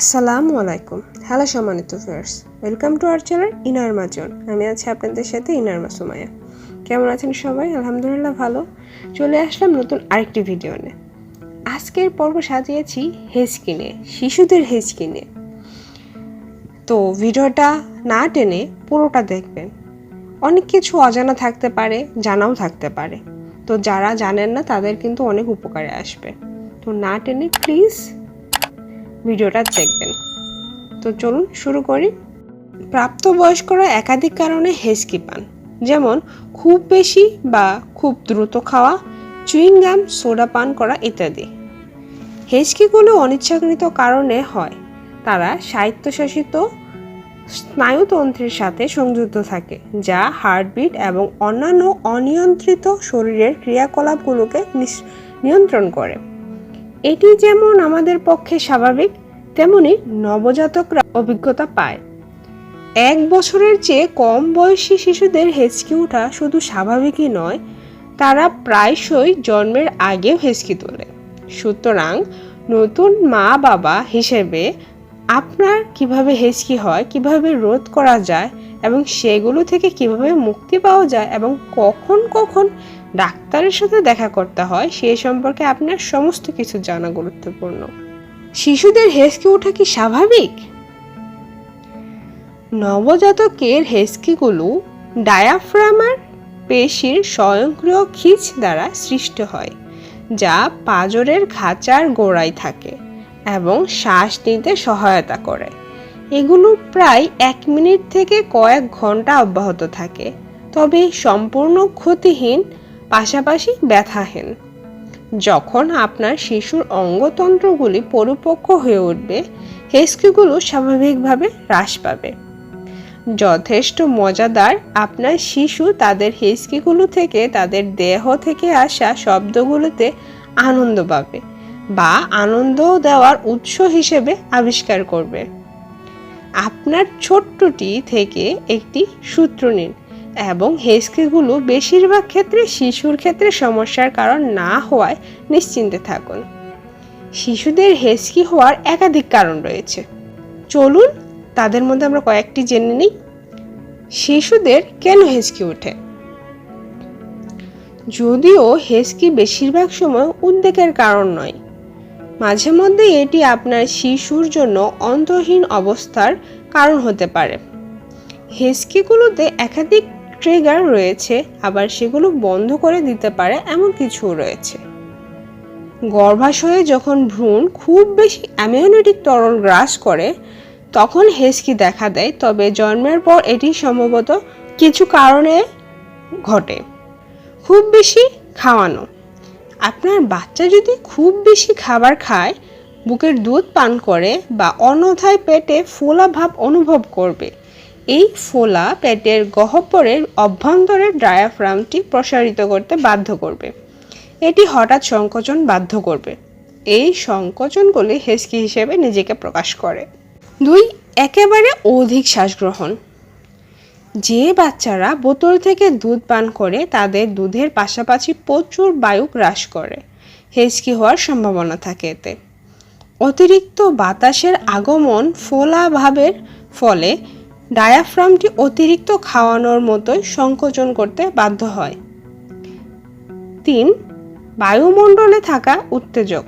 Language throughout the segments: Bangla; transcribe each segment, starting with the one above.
আসসালামু আলাইকুম। হ্যালো সম্মানিত viewers welcome to our channel inner মাজন আমি আছি আপনাদের সাথে ইনার মাসুমায়া কেমন আছেন সবাই? আলহামদুলিল্লাহ ভালো। চলে আসলাম নতুন আরেকটি ভিডিও নিয়ে। আজকের পর্ব সাজিয়েছি হেজকিনে শিশুদের হেজকিনে তো ভিডিওটা না টেনে পুরোটা দেখবেন। অনেক কিছু অজানা থাকতে পারে, জানাও থাকতে পারে। তো যারা জানেন না, তাদের কিন্তু অনেক উপকারে আসবে। তো না টেনে প্লিজ ভিডিওটা দেখবেন। তো চলুন শুরু করি। প্রাপ্তবয়স্করা একাধিক কারণে হেসকি পান। যেমন, খুব বেশি বা খুব দ্রুত খাওয়া চুইংগাম সোডা পান করা ইত্যাদি। হেসকিগুলো অনিচ্ছাকৃত কারণে হয়। তারা স্বায়ত্তশাসিত স্নায়ুতন্ত্রের সাথে সংযুক্ত থাকে, যা হার্টবিট এবং অন্যান্য অনিয়ন্ত্রিত শরীরের ক্রিয়াকলাপগুলোকে নিয়ন্ত্রণ করে। এটি যেমন আমাদের পক্ষে স্বাভাবিক, তেমনি নবজাতকরা অভিজ্ঞতা পায়। এক বছরের চেয়ে কম বয়সী শিশুদের হেঁচকি ওঠা শুধু স্বাভাবিকই নয়, তারা প্রায়শই জন্মের আগেও হেঁচকি তোলে। সুতরাং নতুন মা বাবা হিসেবে আপনার কীভাবে হেঁচকি হয়, কীভাবে রোধ করা যায় এবং সেগুলো থেকে কীভাবে মুক্তি পাওয়া যায় এবং কখন কখন ডাক্তারের সাথে দেখা করতে হয়, সে সম্পর্কে আপনার সমস্ত কিছু জানা গুরুত্বপূর্ণ। শিশুদের হেঁচকি ওঠা কি স্বাভাবিক? নবজাতকের হেঁচকিগুলো ডায়াফ্রামার পেশির স্বয়ংক্রিয় খিচ দ্বারা সৃষ্ট হয়, যা পাঁজরের খাঁচার গোড়ায় থাকে এবং শ্বাস নিতে সহায়তা করে। এগুলো প্রায় এক মিনিট থেকে কয়েক ঘণ্টা অব্যাহত থাকে, তবে সম্পূর্ণ ক্ষতিহীন পাশাপাশি ব্যথাহীন। যখন আপনার শিশুর অঙ্গতন্ত্রগুলি পরিপক্ক হয়ে উঠবে, হেস্কিগুলো স্বাভাবিকভাবে হ্রাস পাবে। যথেষ্ট মজাদার আপনার শিশু তাদের হেস্কিগুলো থেকে, তাদের দেহ থেকে আসা শব্দগুলোতে আনন্দ পাবে বা আনন্দ দেওয়ার উৎস হিসেবে আবিষ্কার করবে। আপনার ছোট্টটি থেকে একটি সূত্র নিন। এবং হেসকিগুলো বেশিরভাগ ক্ষেত্রে শিশুর ক্ষেত্রে সমস্যার কারণ না হওয়ায় নিশ্চিন্তে থাকুন। শিশুদের হেসকি হওয়ার একাধিক কারণ রয়েছে। চলুন, তাদের মধ্যে আমরা কয়েকটি জেনে নিই। শিশুদের কেন হেসকি ওঠে? যদিও হেসকি বেশিরভাগ সময় উদ্বেগের কারণ নয়। মাঝে মধ্যে এটি আপনার শিশুর জন্য অন্তহীন অবস্থার কারণ হতে পারে। হেসকিগুলোতে একাধিক ট্রিগার রয়েছে, আবার সেগুলো বন্ধ করে দিতে পারে এমন কিছু রয়েছে। গর্ভাশয়ে যখন ভ্রূণ খুব বেশি অ্যামিউনিটিক তরল গ্রাস করে, তখন হেসকি দেখা দেয়, তবে জন্মের পর এটি সম্ভবত কিছু কারণে ঘটে। খুব বেশি খাওয়ানো। আপনার বাচ্চা যদি খুব বেশি খাবার খায়, বুকের দুধ পান করে বা অন্যথায় পেটে ফোলা ভাব অনুভব করবে এই ফোলা পেটের গহ্বরের অভ্যন্তরের ডায়াফ্রামটি প্রসারিত করতে বাধ্য করবে। এটি হঠাৎ সংকোচন বাধ্য করবে। এই সংকোচনগুলি হেসকি হিসেবে নিজেকে প্রকাশ করে। দুই, একেবারে অধিক শ্বাসগ্রহণ। যে বাচ্চারা বোতল থেকে দুধ পান করে, তাদের দুধের পাশাপাশি প্রচুর বায়ু হ্রাস করে। হেঁচকি হওয়ার সম্ভাবনা থাকে এতে। অতিরিক্ত বাতাসের আগমন ফোলা ভাবের ফলে ডায়াফ্রামটি অতিরিক্ত খাওয়ানোর মতোই সংকোচন করতে বাধ্য হয়। তিন, বায়ুমণ্ডলে থাকা উত্তেজক।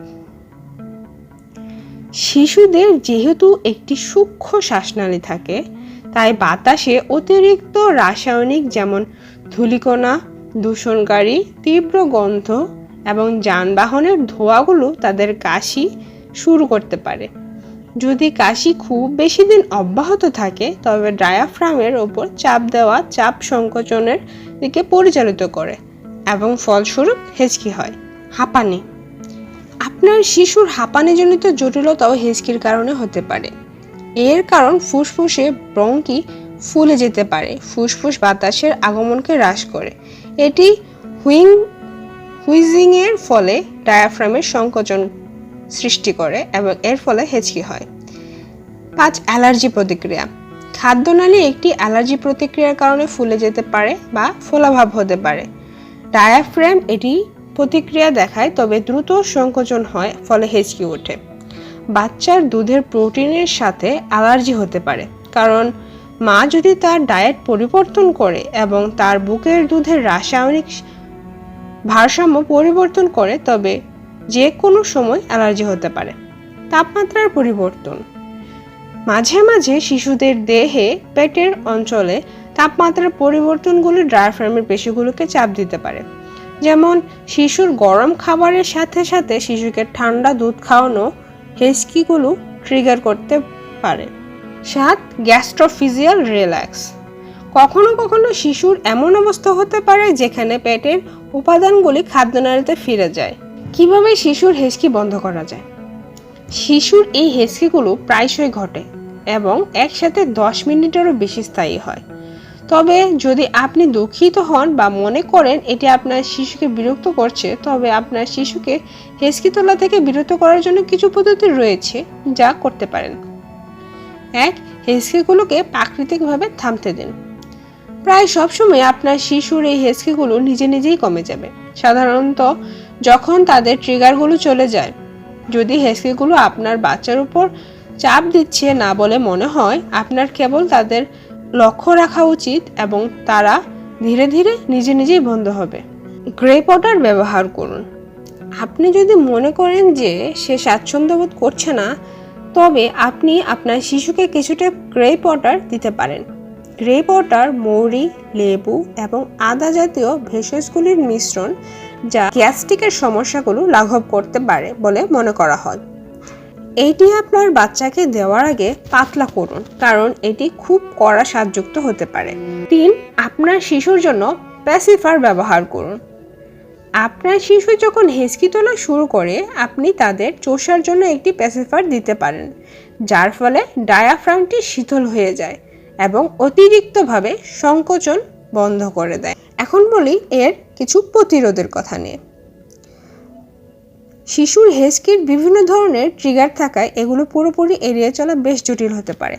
শিশুদের যেহেতু একটি সূক্ষ্ম শ্বাসনালী থাকে, তাই বাতাসে অতিরিক্ত রাসায়নিক যেমন ধূলিকণা, দূষণকারী তীব্র গন্ধ এবং যানবাহনের ধোঁয়াগুলো তাদের কাশি শুরু করতে পারে। যদি কাশি খুব বেশি দিন অব্যাহত থাকে, তবে ডায়াফ্রামের ওপর চাপ দেওয়া চাপ সংকোচনের দিকে পরিচালিত করে এবং ফলস্বরূপ হেঁচকি হয়। হাঁপানি। আপনার শিশুর হাঁপানিজনিত জটিলতাও হেঁচকির কারণে হতে পারে। এর কারণ ফুসফুসে ব্রঙ্কি ফুলে যেতে পারে, ফুসফুস বাতাসের আগমনকে হ্রাস করে। এটি হুইং হুইজিংয়ের ফলে ডায়াফ্রামের সংকোচন সৃষ্টি করে এবং এর ফলে হেঁচকি হয়। পাঁচ, অ্যালার্জি প্রতিক্রিয়া। খাদ্যনালী একটি অ্যালার্জি প্রতিক্রিয়ার কারণে ফুলে যেতে পারে বা ফোলাভাব হতে পারে। ডায়াফ্রাম এটি প্রতিক্রিয়া দেখায়, তবে দ্রুত সংকোচন হয়, ফলে হেঁচকি ওঠে। বাচ্চার দুধের প্রোটিনের সাথে অ্যালার্জি হতে পারে, কারণ মা যদি তার ডায়েট পরিবর্তন করে এবং তার বুকের দুধের রাসায়নিক ভারসাম্য পরিবর্তন করে, তবে যে কোনো সময় অ্যালার্জি হতে পারে। তাপমাত্রার পরিবর্তন। মাঝে মাঝে শিশুদের দেহে পেটের অঞ্চলে তাপমাত্রার পরিবর্তনগুলো ডায়াফ্রামের পেশিগুলোকে চাপ দিতে পারে। যেমন, শিশুর গরম খাবারের সাথে সাথে শিশুকে ঠান্ডা দুধ খাওয়ানো হেসকিগুলো ট্রিগার করতে পারে। সাত, গ্যাস্ট্রোফিজিয়াল রিল্যাক্স। কখনো কখনো শিশুর এমন অবস্থা হতে পারে যেখানে পেটের উপাদানগুলি খাদ্যনালীতে ফিরে যায়। কীভাবে শিশুর হেসকি বন্ধ করা যায়? শিশুর এই হেসকিগুলো প্রায়শই ঘটে এবং একসাথে দশ মিনিটেরও বেশি স্থায়ী হয়। তবে যদি আপনি দুঃখিত হন বা মনে করেন এটি আপনার শিশুকে বিরক্ত করছে, তবে আপনার শিশুকে হেসকি তোলা থেকে বিরত করার জন্য কিছু পদ্ধতি রয়েছে যা করতে পারেন। এক হেসকিগুলোকে প্রাকৃতিকভাবে থামতে দিন। প্রায় সবসময় আপনার শিশুর এই হেসকিগুলো নিজে নিজেই কমে যাবে। সাধারণত যখন তাদের ট্রিগারগুলো চলে যায়। যদি হেসকিগুলো আপনার বাচ্চার উপর চাপ দিচ্ছে না বলে মনে হয়, আপনার কেবল তাদের লক্ষ্য রাখা উচিত এবং তারা ধীরে ধীরে নিজে নিজেই বন্ধ হবে। গ্রে পটার ব্যবহার করুন। আপনি যদি মনে করেন যে সে স্বাচ্ছন্দ্য বোধ করছে না, তবে আপনি আপনার শিশুকে কিছুটা গ্রে পটার দিতে পারেন। গ্রে পটার মৌরি, লেবু এবং আদা জাতীয় ভেষজগুলির মিশ্রণ যা গ্যাস্ট্রিকের সমস্যাগুলো লাঘব করতে পারে বলে মনে করা হয়। এইটি আপনার বাচ্চাকে দেওয়ার আগে পাতলা করুন, কারণ এটি খুব কড়া স্বাদযুক্ত হতে পারে। তিন, আপনার শিশুর জন্য প্যাসিফার ব্যবহার করুন। আপনার শিশু যখন হেঁচকি তোলা শুরু করে, আপনি তাদের চোষার জন্য একটি প্যাসিফার দিতে পারেন, যার ফলে ডায়াফ্রামটি শীতল হয়ে যায় এবং অতিরিক্তভাবে সংকোচন বন্ধ করে দেয়। এখন বলি এর কিছু প্রতিরোধের কথা নিয়ে। শিশুর হেসকির বিভিন্ন ধরনের ট্রিগার থাকায় এগুলো পুরোপুরি এড়িয়ে চলা বেশ জটিল হতে পারে।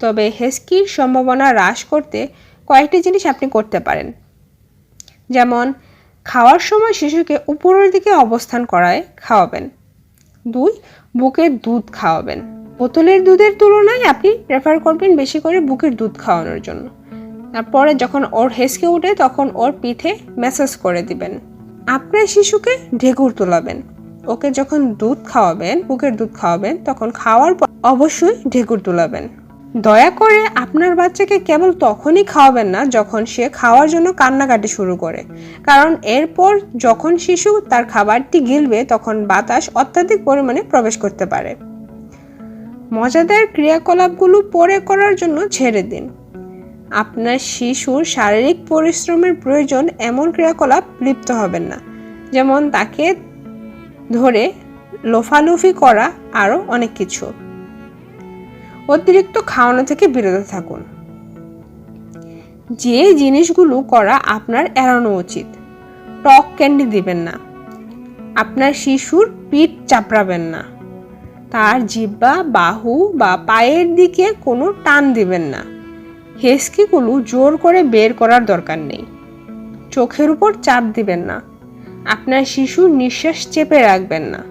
তবে হেসকির সম্ভাবনা হ্রাস করতে কয়েকটি জিনিস আপনি করতে পারেন। যেমন, খাওয়ার সময় শিশুকে উপরের দিকে অবস্থান করায় খাওয়াবেন। দুই বুকের দুধ খাওয়াবেন। বোতলের দুধের তুলনায় আপনি প্রেফার করবেন বেশি করে বুকের দুধ খাওয়ানোর জন্য। তারপরে যখন ওর হেসকে উঠে তখন ওর পিঠে ম্যাসাজ করে দিবেন। আপনার শিশুকে ঢেকুর তোলাবেন। ওকে যখন দুধ খাওয়াবেন, বুকের দুধ খাওয়াবেন, তখন খাওয়ার পর অবশ্যই ঢেকুর তোলাবেন। দয়া করে আপনার বাচ্চাকে কেবল তখনই খাওয়াবেন না যখন সে খাওয়ার জন্য কান্নাকাটি শুরু করে। কারণ এরপর যখন শিশু তার খাবারটি গিলবে, তখন বাতাস অত্যাধিক পরিমাণে প্রবেশ করতে পারে। মজাদার ক্রিয়াকলাপগুলো পরে করার জন্য ছেড়ে দিন। আপনার শিশুর শারীরিক পরিশ্রমের প্রয়োজন এমন ক্রিয়াকলাপ লিপ্ত হবেন না। যেমন তাকে ধরে লোফালুফি করা আরও অনেক কিছু। অতিরিক্ত খাওয়ানো থেকে বিরত থাকুন। যে জিনিসগুলো করা আপনার এড়ানো উচিত। টক ক্যান্ডি দিবেন না। আপনার শিশুর পিঠ চাপড়াবেন না। তার জিব্বা বাহু বা পায়ের দিকে কোনো টান দিবেন না। হেসকিগুলো জোর করে বের করার দরকার নেই। চোখের উপর চাপ দিবেন না। আপনার শিশু নিঃশ্বাস চেপে রাখবেন না।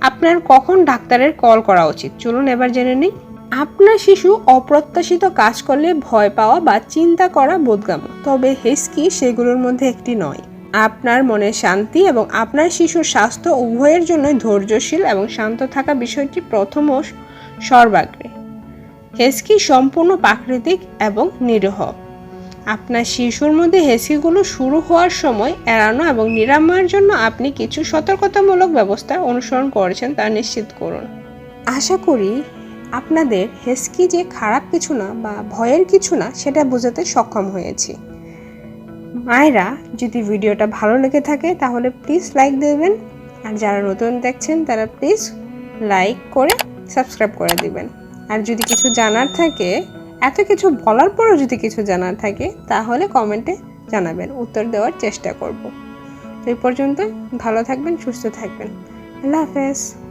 আপনার কখন ডাক্তারের কল করা উচিত? চলুন এবার জেনে নিই। আপনার শিশু অপ্রত্যাশিত কাজ করলে ভয় পাওয়া বা চিন্তা করা বোধগাম তবে হেসকি সেগুলোর মধ্যে একটি নয়। আপনার মনে শান্তি এবং আপনার শিশুর স্বাস্থ্য উভয়ের জন্যই ধৈর্যশীল এবং শান্ত থাকা বিষয়টি প্রথম সর্বাগ্রে। হেসকি সম্পূর্ণ প্রাকৃতিক এবং নিরীহ। আপনার শিশুর মধ্যে হেসকিগুলো শুরু হওয়ার সময় এড়ানো এবং নিরাময়ের জন্য আপনি কিছু সতর্কতামূলক ব্যবস্থা অনুসরণ করেছেন তা নিশ্চিত করুন। আশা করি আপনাদের হেসকি যে খারাপ কিছু না বা ভয়ের কিছু না সেটা বোঝাতে সক্ষম হয়েছি। মায়েরা, যদি ভিডিওটা ভালো লেগে থাকে তাহলে প্লিজ লাইক দেবেন। আর যারা নতুন দেখছেন তারা প্লিজ লাইক করে সাবস্ক্রাইব করে দিবেন। আর যদি কিছু জানার থাকে, এত কিছু বলার পরও যদি কিছু জানার থাকে, তাহলে কমেন্টে জানাবেন, উত্তর দেওয়ার চেষ্টা করব। তো এই পর্যন্ত ভালো থাকবেন, সুস্থ থাকবেন। আল্লাহ হাফেজ।